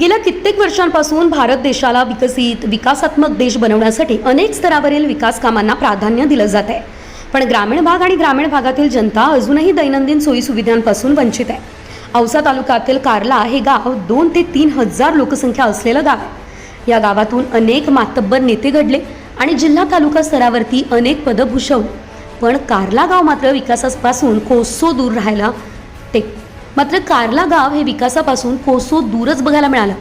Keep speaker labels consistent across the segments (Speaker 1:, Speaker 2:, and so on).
Speaker 1: गेल्या कित्येक वर्षांपासून भारत देशाला विकसित विकासात्मक देश बनवण्यासाठी अनेक स्तरावरील विकास कामांना प्राधान्य दिलं जात आहे. पण ग्रामीण भाग आणि ग्रामीण भागातील जनता अजूनही दैनंदिन सोयीसुविधांपासून वंचित आहे. औसा तालुक्यातील कार्ला हे गाव दोन ते तीन हजार लोकसंख्या असलेलं गाव आहे. या गावातून अनेक मातब्बर नेते घडले आणि जिल्हा तालुका स्तरावरती अनेक पदं भूषवली. पण कार्ला गाव मात्र विकासापासून कोसो दूर राहायला मात्र कार्ला गाव हे विकासापासून कोसो दूरच बघायला मिळालं.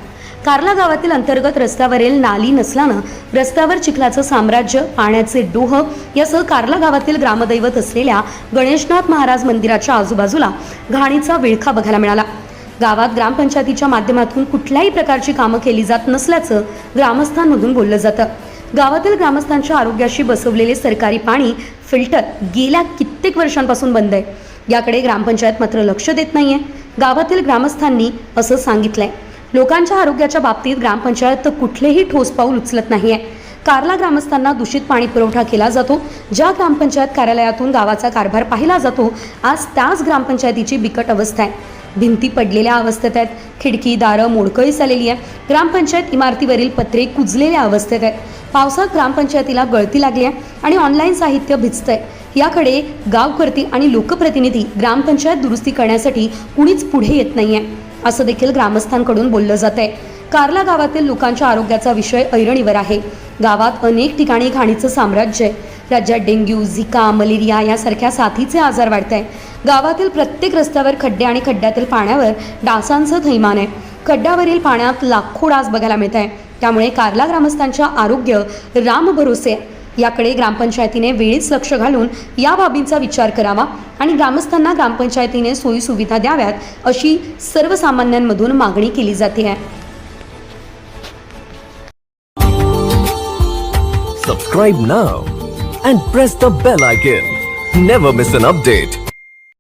Speaker 1: कार्ला गावातील अंतर्गत रस्त्यावरील नाली नसल्यानं रस्त्यावर चिखलाचं साम्राज्य पाण्याचे डोह यासह कार्ला गावातील ग्रामदैवत असलेल्या गणेशनाथ महाराज मंदिराच्या आजूबाजूला घाणीचा विळखा बघायला मिळाला. गावात ग्रामपंचायतीच्या माध्यमातून कुठल्याही प्रकारची कामं केली जात नसल्याचं ग्रामस्थांमधून बोललं जातं. गावातील ग्रामस्थांच्या आरोग्याशी बसवलेले सरकारी पाणी फिल्टर गेल्या कित्येक वर्षांपासून बंद आहे. याकडे ग्रामपंचायत मात्र लक्ष देत नाहीये. गावातील ग्रामस्थांनी असं सांगितलंय. लोकांच्या आरोग्याच्या बाबतीत ग्रामपंचायत कुठलेही ठोस पाऊल उचलत नाहीये. कारला ग्रामस्थांना दूषित पाणी पुरवठा केला जातो. ज्या ग्रामपंचायत कार्यालयातून गावाचा कारभार पाहिला जातो आज त्याच ग्रामपंचायतीची बिकट अवस्था आहे. भिंती पडलेल्या अवस्थेत आहेत. खिडकी दारं मोडकळीस आलेली आहे ग्रामपंचायत इमारतीवरील पत्रे कुजलेल्या अवस्थेत आहेत. पावसात ग्रामपंचायतीला गळती लागली आहे आणि ऑनलाईन साहित्य भिजतंय. याकडे गावकर्ती आणि लोकप्रतिनिधी ग्रामपंचायत दुरुस्ती करण्यासाठी कुणीच पुढे येत नाहीये असं देखील ग्रामस्थांकडून बोललं जात आहे कार्ला गावातील लोकांच्या आरोग्याचा विषय ऐरणीवर आहे. गावात अनेक ठिकाणी घाणीचं साम्राज्य आहे. राज्यात डेंग्यू झिका मलेरिया यासारख्या साथीचे आजार वाढत आहे गावातील प्रत्येक रस्त्यावर खड्डे आणि खड्ड्यातील पाण्यावर डासांचं थैमान आहे. खड्ड्यावरील पाण्यात लाखो डास बघायला मिळत आहे त्यामुळे कार्ला ग्रामस्थांच्या आरोग्य राम भरोसे आहे. याकडे ग्रामपंचायतीने वेळीच लक्ष घालून या बाबींचा विचार करावा आणि ग्रामस्थांना ग्रामपंचायतीने सोयीसुविधा द्याव्यात अशी सर्वसामान्यांमधून मागणी केली जाते आहे
Speaker 2: Subscribe now and press the bell icon. Never miss an update.